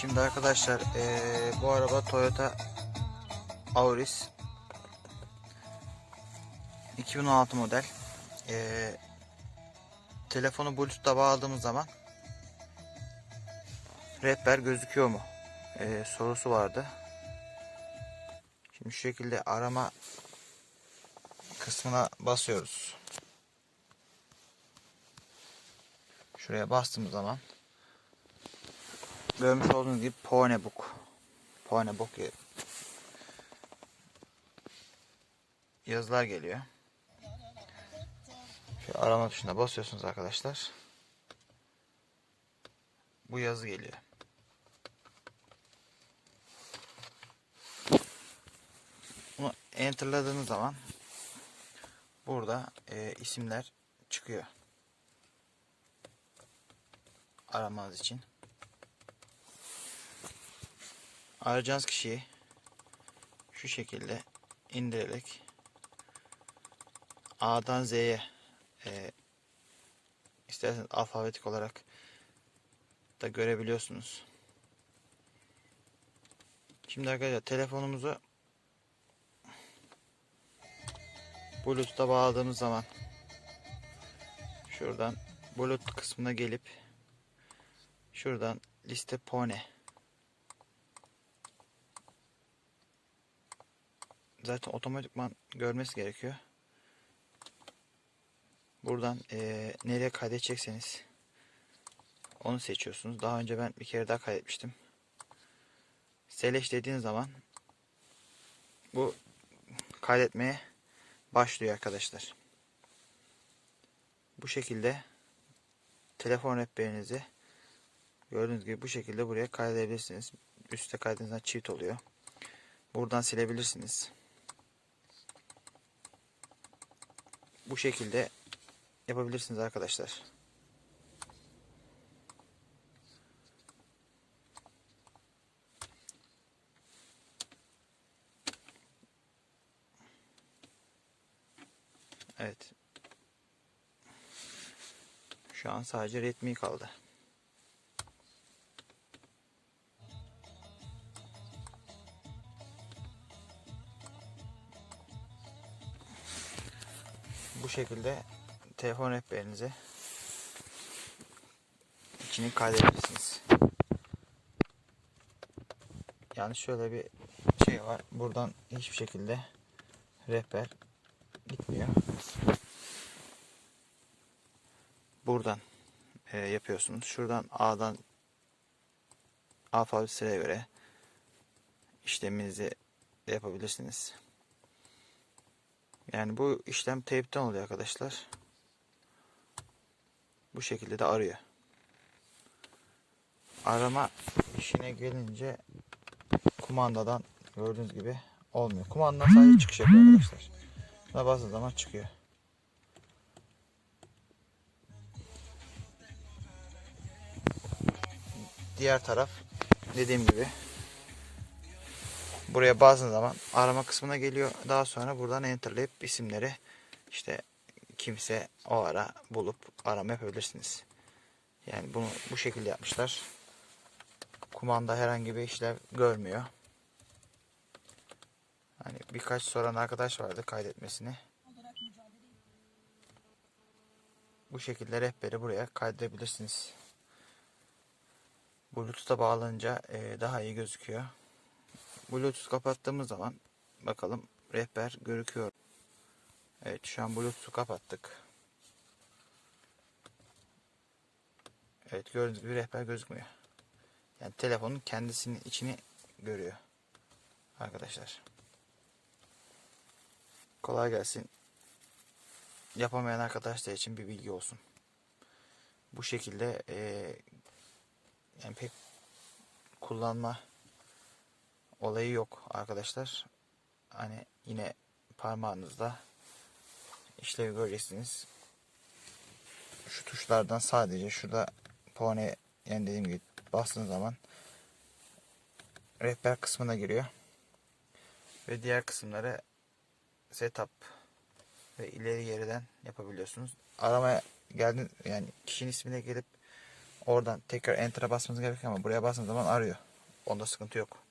Şimdi arkadaşlar eee, bu araba Toyota Auris 2016 model. Eee, telefonu Bluetooth'ta bağladığımız zaman rehber gözüküyor mu? Eee, sorusu vardı. Şimdi şu şekilde arama kısmına basıyoruz. Şuraya bastığımız zaman görmüş olduğunuz gibi Pwnebook Pwnebook yazılar geliyor. Şu arama tuşuna basıyorsunuz arkadaşlar. Bu yazı geliyor. Bunu enterladığınız zaman burada e, isimler çıkıyor. Aramanız için. Arayacağınız kişiyi şu şekilde indirerek A'dan Z'ye e, isterseniz alfabetik olarak da görebiliyorsunuz. Şimdi arkadaşlar telefonumuzu Bluetooth'a bağladığımız zaman şuradan Bluetooth kısmına gelip şuradan liste pone zaten otomatikman görmesi gerekiyor. Buradan eee, nereye kaydedecekseniz onu seçiyorsunuz. Daha önce ben bir kere daha kaydetmiştim. Seleş dediğiniz zaman bu kaydetmeye başlıyor arkadaşlar. Bu şekilde telefon rehberinizi gördüğünüz gibi bu şekilde buraya kaydedebilirsiniz. Üste kaydınızdan çift oluyor. Buradan silebilirsiniz. Bu şekilde yapabilirsiniz arkadaşlar. Evet. Şu an sadece Redmi kaldı. Bu şekilde telefon rehberinizi içini kaydedebilirsiniz. Yani şöyle bir şey var. Buradan hiçbir şekilde rehber gitmiyor. Buradan e, yapıyorsunuz. Şuradan A'dan alfabesine göre işleminizi yapabilirsiniz. Yani bu işlem teypten oluyor arkadaşlar. Bu şekilde de arıyor. Arama işine gelince kumandadan gördüğünüz gibi olmuyor. Kumandadan sadece çıkış yapıyor arkadaşlar. Buna bastığınız zaman çıkıyor. Diğer taraf dediğim gibi buraya bastığınız zaman arama kısmına geliyor. Daha sonra buradan enterlayıp isimleri işte kimse o ara bulup arama yapabilirsiniz. Yani bunu bu şekilde yapmışlar. Kumanda herhangi bir işlev görmüyor. Hani birkaç soran arkadaş vardı kaydetmesini. Bu şekilde rehberi buraya kaydedebilirsiniz. Bluetooth'a bağlanınca daha iyi gözüküyor. Bluetooth kapattığımız zaman bakalım rehber gözüküyor. Evet şu an Bluetooth'u kapattık. Evet gördüğünüz gibi rehber gözükmüyor. Yani telefonun kendisinin içini görüyor. Arkadaşlar. Kolay gelsin. Yapamayan arkadaşlar için bir bilgi olsun. Bu şekilde eee yani pek kullanma olayı yok arkadaşlar. Hani yine parmağınızda işlevi göreceksiniz. Şu tuşlardan sadece şurada pone yani dediğim gibi bastığınız zaman rehber kısmına giriyor. Ve diğer kısımları setup ve ileri geriden yapabiliyorsunuz. Aramaya geldin yani kişinin ismine gelip oradan tekrar enter'a basmanız gerekiyor ama buraya bastığınız zaman arıyor. Onda sıkıntı yok.